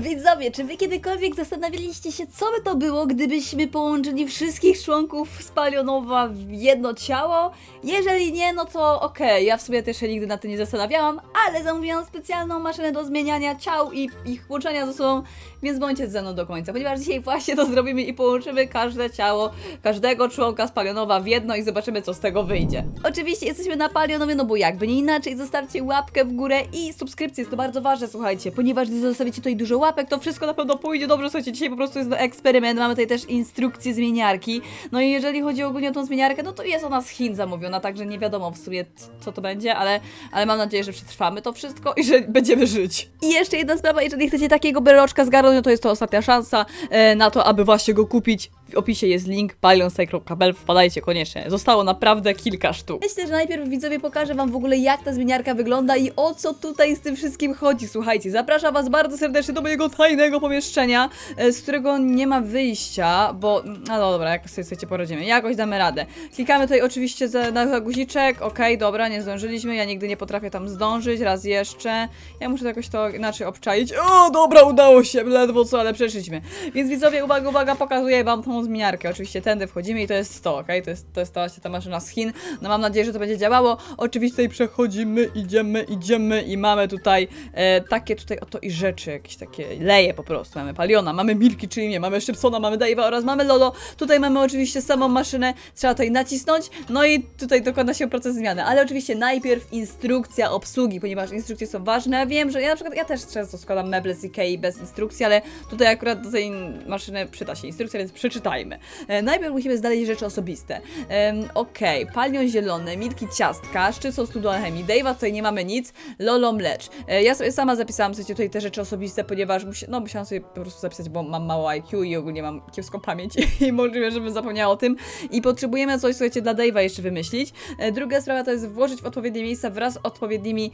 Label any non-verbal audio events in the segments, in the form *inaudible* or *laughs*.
Widzowie, czy wy kiedykolwiek zastanawialiście się, co by to było, gdybyśmy połączyli wszystkich członków Spalionowa w jedno ciało? Jeżeli nie, no to okej, ja w sumie też się nigdy na tym nie zastanawiałam, ale zamówiłam specjalną maszynę do zmieniania ciał i ich łączenia ze sobą, więc bądźcie ze mną do końca, ponieważ dzisiaj właśnie to zrobimy i połączymy każde ciało, każdego członka Spalionowa w jedno i zobaczymy, co z tego wyjdzie. Oczywiście jesteśmy na Palionowie, no bo jakby nie inaczej, zostawcie łapkę w górę i subskrypcję, jest to bardzo ważne, słuchajcie, ponieważ gdy zostawicie tutaj dużo łapek, to wszystko na pewno pójdzie dobrze, słuchajcie, dzisiaj po prostu jest no eksperyment, mamy tutaj też instrukcję zmieniarki, no i jeżeli chodzi ogólnie o tą zmieniarkę, no to jest ona z Chin zamówiona, także nie wiadomo w sumie co to będzie, ale, ale mam nadzieję, że przetrwamy to wszystko i że będziemy żyć. I jeszcze jedna sprawa, jeżeli chcecie takiego beroczka zgarnąć, no to jest to ostatnia szansa e, na to, aby właśnie go kupić. W opisie jest link palionstyle.pl, wpadajcie koniecznie. Zostało naprawdę kilka sztuk. Myślę, że najpierw widzowie pokażę wam w ogóle jak ta zmieniarka wygląda i o co tutaj z tym wszystkim chodzi. Słuchajcie, zapraszam was bardzo serdecznie do mojego tajnego pomieszczenia, e, z którego nie ma wyjścia, bo... No dobra, jak sobie chcecie poradzimy. Jakoś damy radę. Klikamy tutaj oczywiście na guziczek, okej, dobra, nie zdążyliśmy, ja nigdy nie potrafię tam zdążyć, raz jeszcze. Ja muszę jakoś to inaczej obczaić. O, dobra, udało się, ledwo co, ale przeszliśmy. Więc widzowie, uwaga, uwaga, pokazuję wam tą zmieniarkę. Oczywiście tędy wchodzimy i to jest to, okej? To jest, to jest ta, ta maszyna z Chin. No mam nadzieję, że to będzie działało. Oczywiście tutaj przechodzimy, idziemy, idziemy i mamy tutaj e, takie tutaj oto i rzeczy, jakieś takie leje po prostu. Mamy Paliona, mamy Milki, czyli nie, mamy Szybsona, mamy Dave'a oraz mamy Lolo. Tutaj mamy oczywiście samą maszynę, trzeba tutaj nacisnąć, no i tutaj dokona się proces zmiany. Ale oczywiście najpierw instrukcja obsługi, ponieważ instrukcje są ważne. Wiem, że ja na przykład, ja też często składam meble z Ikei bez instrukcji, ale tutaj akurat do tej maszyny przyda się instrukcja, więc E, najpierw musimy znaleźć rzeczy osobiste. Em, Okej, palion zielone, milki ciastka, szczycą studu alchemii, Dave'a tutaj nie mamy nic, Lolo mlecz. E, ja sobie sama zapisałam sobie tutaj te rzeczy osobiste, ponieważ musi, no, musiałam sobie po prostu zapisać, bo mam mało IQ i ogólnie mam kiepską pamięć *laughs* i możliwe, żebym zapomniała o tym. I potrzebujemy coś, słuchajcie, dla Dave'a jeszcze wymyślić. E, druga sprawa to jest włożyć w odpowiednie miejsca wraz z odpowiednimi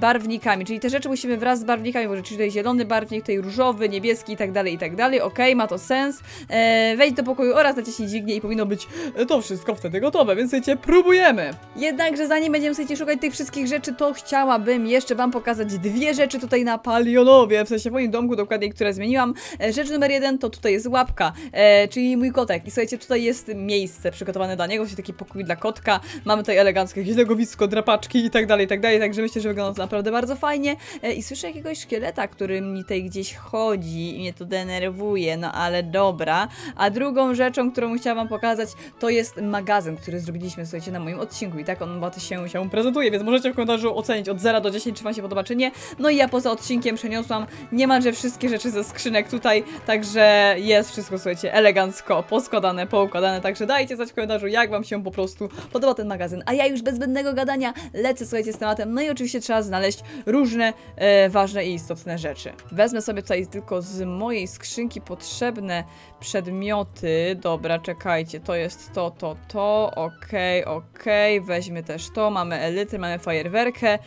barwnikami, czyli te rzeczy musimy wraz z barwnikami włożyć, czyli tutaj zielony barwnik, tutaj różowy, niebieski i tak dalej, i tak dalej. Okej, ma to sens. E, wejdź do pokoju oraz naciśnij dźwignię i powinno być e, to wszystko wtedy gotowe, więc słuchajcie, próbujemy. Jednakże zanim będziemy słuchajcie szukać tych wszystkich rzeczy, to chciałabym jeszcze wam pokazać dwie rzeczy tutaj na Palionowie, w sensie w moim domku dokładnie, które zmieniłam. E, rzecz numer jeden to tutaj jest łapka, e, czyli mój kotek. I słuchajcie, tutaj jest miejsce przygotowane dla niego, czyli taki pokój dla kotka. Mamy tutaj eleganckie jakieś legowisko, drapaczki i tak dalej, i tak dalej, także myślę, że wygląda to naprawdę bardzo fajnie. E, I słyszę jakiegoś szkieleta, który mi tutaj gdzieś chodzi i mnie to denerwuje, no ale dobra. A drugą rzeczą, którą chciałam wam pokazać, to jest magazyn, który zrobiliśmy, słuchajcie, na moim odcinku i tak on właśnie się, się prezentuje, więc możecie w komentarzu ocenić od 0 do 10, czy wam się podoba, czy nie. No i ja poza odcinkiem przeniosłam niemalże wszystkie rzeczy ze skrzynek tutaj, także jest wszystko, słuchajcie, elegancko poskładane, poukładane, także dajcie znać w komentarzu, jak wam się po prostu podoba ten magazyn. A ja już bez zbędnego gadania lecę, słuchajcie, z tematem, no i oczywiście trzeba znaleźć różne e, ważne i istotne rzeczy. Wezmę sobie tutaj tylko z mojej skrzynki potrzebne przedmioty. Dobra, czekajcie, to jest to, to, to, okej, okej, weźmy też to, mamy elitry, mamy fajerwerkę.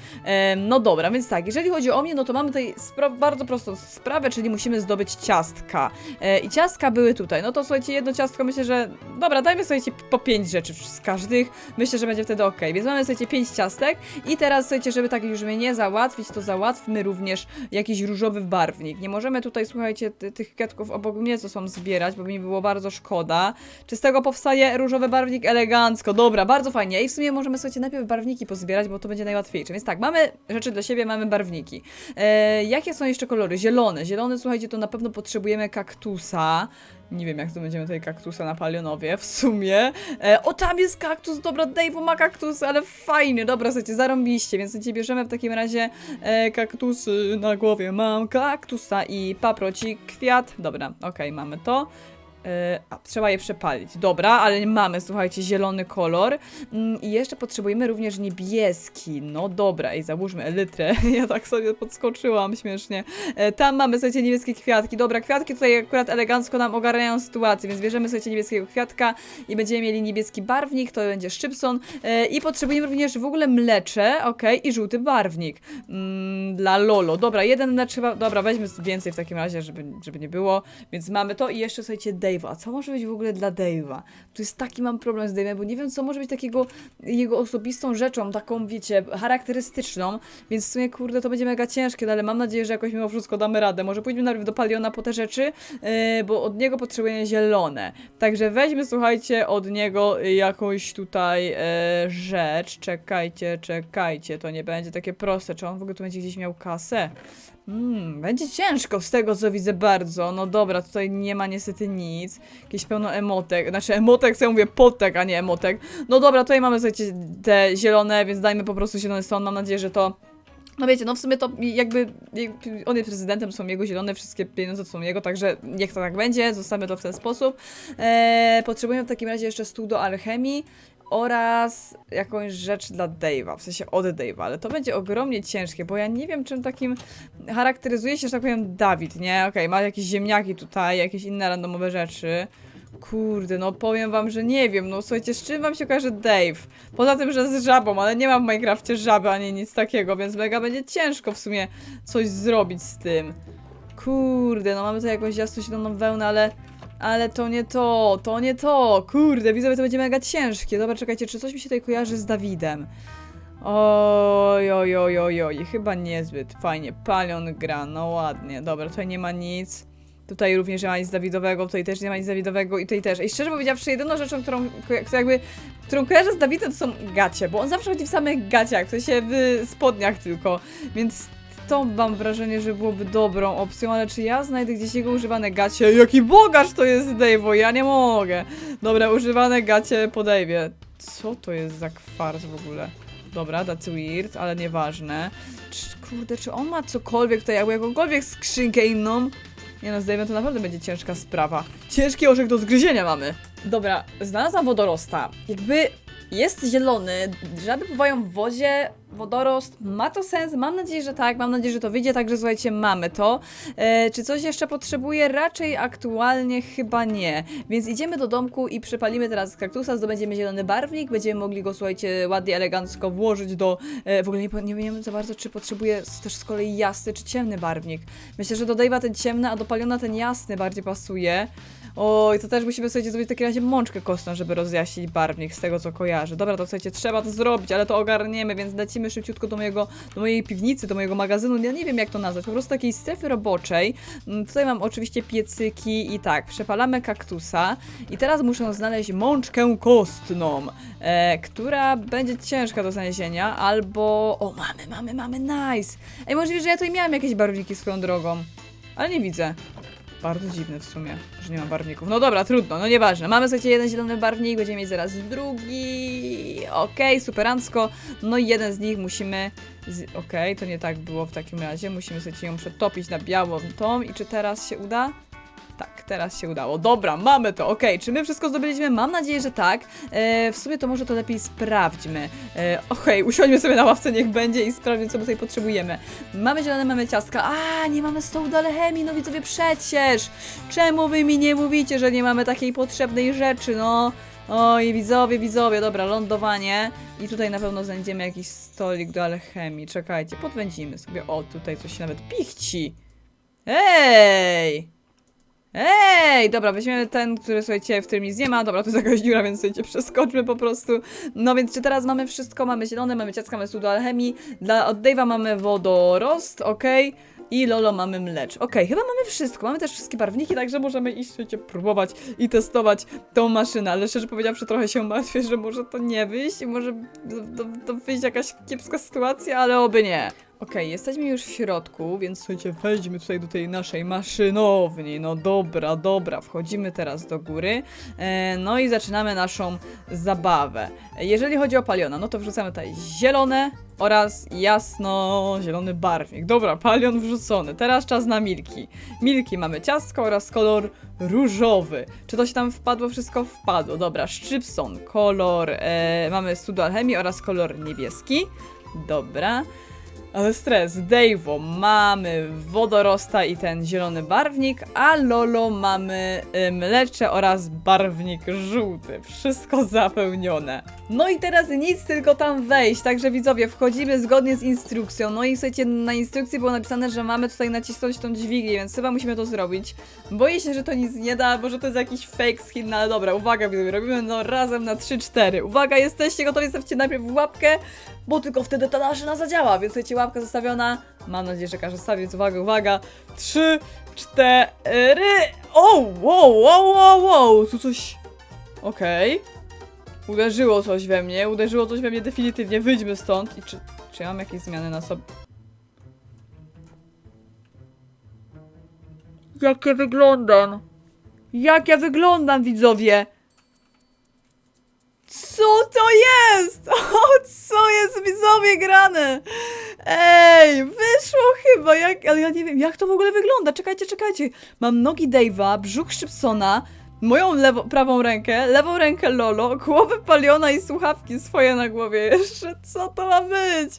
No dobra, więc tak, jeżeli chodzi o mnie, no to mamy tutaj bardzo prostą sprawę, czyli musimy zdobyć ciastka. E, I ciastka były tutaj. No to słuchajcie, jedno ciastko myślę, że. Dobra, dajmy słuchajcie po pięć rzeczy z każdych. Myślę, że będzie wtedy ok. Więc mamy słuchajcie pięć ciastek. I teraz słuchajcie, żeby tak już mnie nie załatwić, to załatwmy również jakiś różowy barwnik. Nie możemy tutaj, słuchajcie, ty, tych kwiatków obok mnie co są zbierać, bo mi było bardzo szkoda. Czy z tego powstaje różowy barwnik elegancko? Dobra, bardzo fajnie. I w sumie możemy słuchajcie najpierw barwniki pozbierać, bo to będzie najłatwiejsze. Więc tak, mamy rzeczy dla siebie, mamy barwniki. E, jakie są jeszcze kolory? Zielone. Zielony, słuchajcie, to na pewno potrzebujemy kaktusa. Nie wiem, jak to będziemy tutaj kaktusa na palionowie, w sumie. E, o, tam jest kaktus, dobra, Dave'u ma kaktus, ale fajnie, dobra, słuchajcie, zarąbiście, więc słuchajcie, bierzemy w takim razie e, kaktusy na głowie. Mam kaktusa i paproci kwiat. Dobra, okej, mamy to. E, A, trzeba je przepalić. Dobra, ale mamy, słuchajcie, zielony kolor. Mm, I jeszcze potrzebujemy również niebieski. No dobra, i załóżmy elytrę. *laughs* Ja tak sobie podskoczyłam śmiesznie. E, Tam mamy, słuchajcie, niebieskie kwiatki. Dobra, kwiatki tutaj akurat elegancko nam ogarniają sytuację, więc bierzemy, słuchajcie, niebieskiego kwiatka i będziemy mieli niebieski barwnik, to będzie szczypson. E, I potrzebujemy również w ogóle mlecze, okej, i żółty barwnik. Mm, dla Lolo. Dobra, jeden mlecz chyba, dobra, weźmy więcej w takim razie, żeby, żeby nie było. Więc mamy to i jeszcze, słuchajcie, Dave'a Dave'a. Co może być w ogóle dla Dave'a? Tu jest taki mam problem z Dave'em, bo nie wiem, co może być takiego jego osobistą rzeczą, taką, wiecie, charakterystyczną, więc w sumie, kurde, to będzie mega ciężkie, no ale mam nadzieję, że jakoś mimo wszystko damy radę. Może pójdźmy najpierw do Paliona po te rzeczy, yy, bo od niego potrzebujemy zielone. Także weźmy, słuchajcie, od niego jakąś tutaj e, rzecz. Czekajcie, czekajcie, to nie będzie takie proste. Czy on w ogóle tu będzie gdzieś miał kasę? Hmm, będzie ciężko z tego co widzę bardzo. No dobra, tutaj nie ma niestety nic. Jakieś pełno emotek. Znaczy emotek, co ja mówię potek, a nie emotek. No dobra, tutaj mamy słuchajcie te zielone, więc dajmy po prostu zielony stąd. Mam nadzieję, że to no wiecie, no w sumie to jakby on jest prezydentem, są jego zielone, wszystkie pieniądze są jego, także niech to tak będzie, zostawmy to w ten sposób. Eee, potrzebujemy w takim razie jeszcze stół do alchemii oraz jakąś rzecz dla Dave'a, w sensie od Dave'a, ale to będzie ogromnie ciężkie, bo ja nie wiem czym takim charakteryzuje się, że tak powiem, Dawid, nie? Okej, ma jakieś ziemniaki tutaj, jakieś inne randomowe rzeczy. Kurde, no powiem wam, że nie wiem, no słuchajcie, z czym wam się kojarzy Dave? Poza tym, że z żabą, ale nie ma w Minecrafcie żaby ani nic takiego, więc mega będzie ciężko w sumie coś zrobić z tym. Kurde, no mamy tutaj jakąś jasno-zieloną wełnę, ale... Ale to nie to, to nie to, kurde, widzowie, to będzie mega ciężkie. Dobra, czekajcie, czy coś mi się tutaj kojarzy z Dawidem? Oj, oj, oj, oj, oj, chyba niezbyt. Fajnie, Palion gra, no ładnie. Dobra, tutaj nie ma nic. Tutaj również nie ma nic Dawidowego, tutaj też nie ma nic Dawidowego i tutaj też. I szczerze powiedziawszy, jedyną rzeczą, którą, którą jakby, którą kojarzę z Dawidem, to są gacie, bo on zawsze chodzi w samych gaciach, w sensie w spodniach tylko, więc to mam wrażenie, że byłoby dobrą opcją, ale czy ja znajdę gdzieś jego używane gacie? Jaki bogacz to jest Dave'o, ja nie mogę. Dobra, używane gacie po Dave'ie. Co to jest za kwarc w ogóle? Dobra, that's weird, ale nieważne. Czy, kurde, czy on ma cokolwiek tutaj, jakby jakąkolwiek skrzynkę inną? Nie no, z Dave'em to naprawdę będzie ciężka sprawa. Ciężki orzech do zgryzienia mamy. Dobra, znalazłam wodorosta. Jakby jest zielony, żaby pływają w wodzie, wodorost, ma to sens? Mam nadzieję, że tak, mam nadzieję, że to wyjdzie, także słuchajcie, mamy to. E, czy coś jeszcze potrzebuję? Raczej aktualnie chyba nie. Więc idziemy do domku i przypalimy teraz kaktusa, zdobędziemy zielony barwnik, będziemy mogli go, słuchajcie, ładnie, elegancko włożyć do... E, w ogóle nie, nie wiem za bardzo, czy potrzebuję też z kolei jasny czy ciemny barwnik. Myślę, że do ten ciemny, a do Paliona ten jasny bardziej pasuje. Oj, to też musimy sobie zrobić w takim razie mączkę kostną, żeby rozjaśnić barwnik z tego, co kojarzę. Dobra, to słuchajcie, trzeba to zrobić, ale to ogarniemy, więc lecimy szybciutko do mojego, do mojej piwnicy, do mojego magazynu. Ja nie wiem, jak to nazwać, po prostu takiej strefy roboczej. Mm, Tutaj mam oczywiście piecyki i tak, przepalamy kaktusa. I teraz muszę znaleźć mączkę kostną, e, która będzie ciężka do znalezienia, albo... O, mamy, mamy, mamy, nice! Ej, możliwe, że ja tutaj miałam jakieś barwniki swoją drogą, ale nie widzę. Bardzo dziwne w sumie, że nie ma barwników. No dobra, trudno, no nieważne. Mamy słuchajcie jeden zielony barwnik, będziemy mieć zaraz drugi. Okej, superancko. No i jeden z nich musimy. Z... Okej, to nie tak było w takim razie. Musimy sobie ją przetopić na białą tą. I czy teraz się uda? Tak, teraz się udało. Dobra, mamy to, okej. Czy my wszystko zdobyliśmy? Mam nadzieję, że tak. E, w sumie to może to lepiej sprawdźmy. E, okej, *laughs* usiądźmy sobie na ławce, niech będzie i sprawdźmy, co my tutaj potrzebujemy. Mamy zielone, mamy ciastka. A, nie mamy stołu do alchemii, no widzowie, przecież! Czemu wy mi nie mówicie, że nie mamy takiej potrzebnej rzeczy, no? Oj, widzowie, widzowie, dobra, lądowanie. I tutaj na pewno znajdziemy jakiś stolik do alchemii. Czekajcie, podwędzimy sobie. O, tutaj coś się nawet pichci. Ej! Ej, dobra, weźmiemy ten, który słuchajcie, w którym nic nie ma. Dobra, to jest jakaś dziura, więc słuchajcie, przeskoczmy po prostu. No więc czy teraz mamy wszystko? Mamy zielone, mamy ciacka, mamy stół do alchemii. Dla od Dave'a mamy wodorost, okej. I Lolo mamy mlecz. Okej, chyba mamy wszystko. Mamy też wszystkie barwniki, także możemy iść, słuchajcie, próbować i testować tą maszynę. Ale szczerze powiedziawszy, trochę się martwię, że może to nie wyjść i może to, wyjść jakaś kiepska sytuacja, ale oby nie. Okej, jesteśmy już w środku, więc słuchajcie, wejdźmy tutaj do tej naszej maszynowni. No dobra, dobra, wchodzimy teraz do góry. E, no i zaczynamy naszą zabawę. Jeżeli chodzi o paliona, no to wrzucamy tutaj zielone oraz jasno zielony barwnik. Dobra, palion wrzucony. Teraz czas na milki. Milki mamy ciastko oraz kolor różowy. Czy to się tam wpadło? Wszystko wpadło. Dobra, szczypson, kolor, e, mamy studio alchemii oraz kolor niebieski. Dobra. Ale stres, Dave'o mamy wodorosta i ten zielony barwnik, a Lolo mamy y, mlecze oraz barwnik żółty. Wszystko zapełnione. No i teraz nic, tylko tam wejść, także widzowie, wchodzimy zgodnie z instrukcją. No i słuchajcie, na instrukcji było napisane, że mamy tutaj nacisnąć tą dźwignię, więc chyba musimy to zrobić. Boję się, że to nic nie da, bo że to jest jakiś fake skin, no ale dobra, uwaga widzowie, robimy no razem na 3-4. Uwaga, jesteście gotowi, stawcie najpierw łapkę, bo tylko wtedy ta maszyna zadziała, więc słuchajcie, łapka zostawiona. Mam nadzieję, że każdy stawi, więc uwaga, uwaga. Trzy, cztery. O, wow, wow, wow, wow, tu coś... Okej. Uderzyło coś we mnie, uderzyło coś we mnie definitywnie, wyjdźmy stąd. I czy, czy ja mam jakieś zmiany na sobie? Jak ja wyglądam? Jak ja wyglądam, widzowie? Co to jest? *laughs* O, co jest widzowie grane? Ej, wyszło chyba, jak, ale ja nie wiem, jak to w ogóle wygląda. Czekajcie, czekajcie. Mam nogi Dave'a, brzuch Szczypsona, moją lewo, prawą rękę, lewą rękę Lolo, głowę Paliona i słuchawki swoje na głowie *laughs* jeszcze. Co to ma być?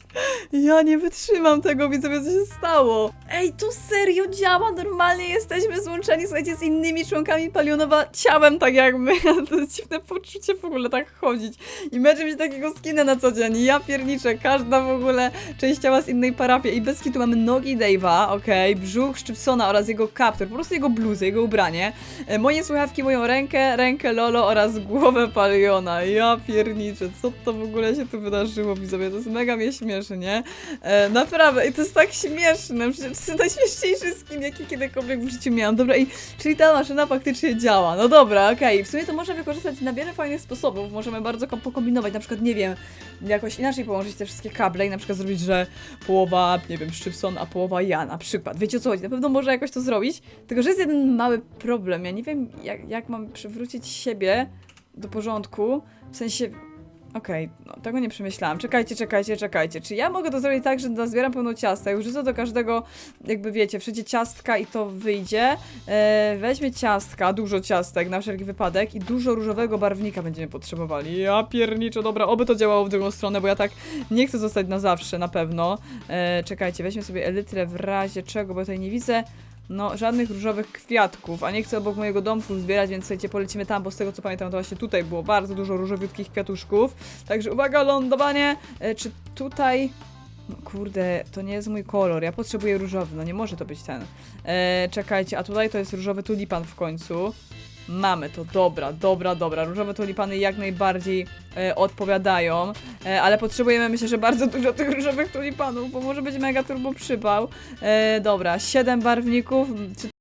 Ja nie wytrzymam tego, widzowie, co się stało. Ej, to serio działa, normalnie jesteśmy złączeni, słuchajcie, z innymi członkami Palionowa ciałem, tak jak my. *laughs* To jest dziwne poczucie w ogóle tak chodzić. I męczy mieć takiego skina na co dzień. Ja pierniczę, każda w ogóle część ciała z innej parafii. I bez kitu mamy nogi Dave'a, okej, brzuch Szczypsona oraz jego kaptur, po prostu jego bluzę, jego ubranie. E, Moje słuchawki, moją rękę, rękę Lolo oraz głowę Paliona. Ja pierniczę, co to w ogóle się tu wydarzyło, widzowie? To jest mega mnie śmieszy, nie? E, naprawdę, i to jest tak śmieszne, przecież to jest najśmieszniejszy skin, jaki kiedykolwiek w życiu miałam. Dobra, i czyli ta maszyna faktycznie działa. No dobra, okej, w sumie to można wykorzystać na wiele fajnych sposobów. Możemy bardzo kom- pokombinować, na przykład, nie wiem, jakoś inaczej połączyć te wszystkie kable i na przykład zrobić, że połowa, nie wiem, Szczypson, a połowa ja na przykład. Wiecie o co chodzi? Na pewno można jakoś to zrobić, tylko że jest jeden mały problem. Ja nie wiem, jak, jak mam przywrócić siebie do porządku, w sensie... Okej, no tego nie przemyślałam. Czekajcie, czekajcie, czekajcie. Czy ja mogę to zrobić tak, że nazbieram pełno ciasta i rzucę do każdego, jakby wiecie, wszędzie ciastka i to wyjdzie. E, weźmy ciastka, dużo ciastek na wszelki wypadek i dużo różowego barwnika będziemy potrzebowali. Ja pierniczę, dobra, oby to działało w drugą stronę, bo ja tak nie chcę zostać na zawsze, na pewno. E, czekajcie, weźmy sobie elytrę w razie czego, bo tutaj nie widzę no, żadnych różowych kwiatków, a nie chcę obok mojego domku zbierać, więc słuchajcie, polecimy tam, bo z tego co pamiętam, to właśnie tutaj było bardzo dużo różowiutkich kwiatuszków. Także uwaga, lądowanie! E, czy tutaj... No, kurde, to nie jest mój kolor, ja potrzebuję różowy, no nie może to być ten. E, czekajcie, a tutaj to jest różowy tulipan w końcu. Mamy to, dobra, dobra, dobra. Różowe tulipany jak najbardziej e, odpowiadają, e, ale potrzebujemy myślę, że bardzo dużo tych różowych tulipanów, bo może być mega turbo przypał. E, dobra, 7 barwników. Czy